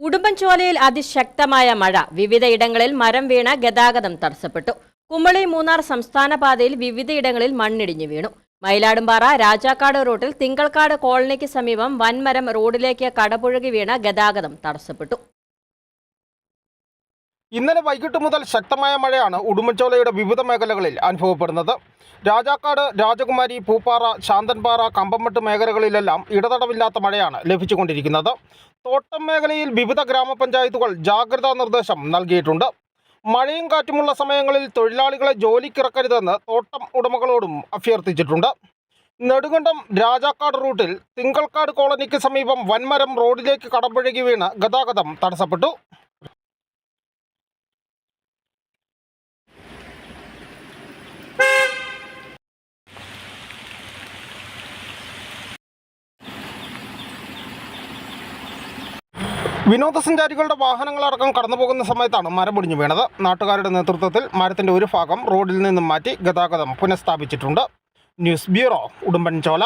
ഉടുമ്പൻചോലയിൽ അതിശക്തമായ മഴ. വിവിധയിടങ്ങളിൽ മരം വീണ ഗതാഗതം തടസ്സപ്പെട്ടു. കുമളി മൂന്നാർ സംസ്ഥാന പാതയിൽ വിവിധയിടങ്ങളിൽ മണ്ണിടിഞ്ഞു വീണു. മയിലാടുംപാറ രാജാക്കാട് റോഡിൽ തിങ്കൾക്കാട് കോളനിക്ക് സമീപം വൻമരം റോഡിലേക്ക് കടപുഴകി വീണ ഗതാഗതം തടസ്സപ്പെട്ടു. ഇന്നലെ വൈകിട്ട് മുതൽ ശക്തമായ മഴയാണ് ഉടുമ്പൻചോലയുടെ വിവിധ മേഖലകളിൽ അനുഭവപ്പെടുന്നത്. രാജാക്കാട് രാജകുമാരി പൂപ്പാറ ശാന്തൻപാറ കമ്പമ്മട്ട് മേഖലകളിലെല്ലാം ഇടതടവില്ലാത്ത മഴയാണ് ലഭിച്ചുകൊണ്ടിരിക്കുന്നത്. തോട്ടം മേഖലയിൽ വിവിധ ഗ്രാമപഞ്ചായത്തുകൾ ജാഗ്രതാ നിർദ്ദേശം നൽകിയിട്ടുണ്ട്. മഴയും കാറ്റുമുള്ള സമയങ്ങളിൽ തൊഴിലാളികളെ ജോലിക്കിറക്കരുതെന്ന് തോട്ടം ഉടമകളോടും അഭ്യർത്ഥിച്ചിട്ടുണ്ട്. നെടുങ്കണ്ടം രാജാക്കാട് റൂട്ടിൽ തിങ്കൾക്കാട് കോളനിക്ക് സമീപം വൻമരം റോഡിലേക്ക് കടമ്പുഴകി വീണ് ഗതാഗതം തടസ്സപ്പെട്ടു. വിനോദസഞ്ചാരികളുടെ വാഹനങ്ങളടക്കം കടന്നുപോകുന്ന സമയത്താണ് മരം പൊടിഞ്ഞു വീണത്. നാട്ടുകാരുടെ നേതൃത്വത്തിൽ മരത്തിന്റെ ഒരു ഭാഗം റോഡിൽ നിന്നും മാറ്റി ഗതാഗതം പുനഃസ്ഥാപിച്ചിട്ടുണ്ട്. News bureau Udumbanchola.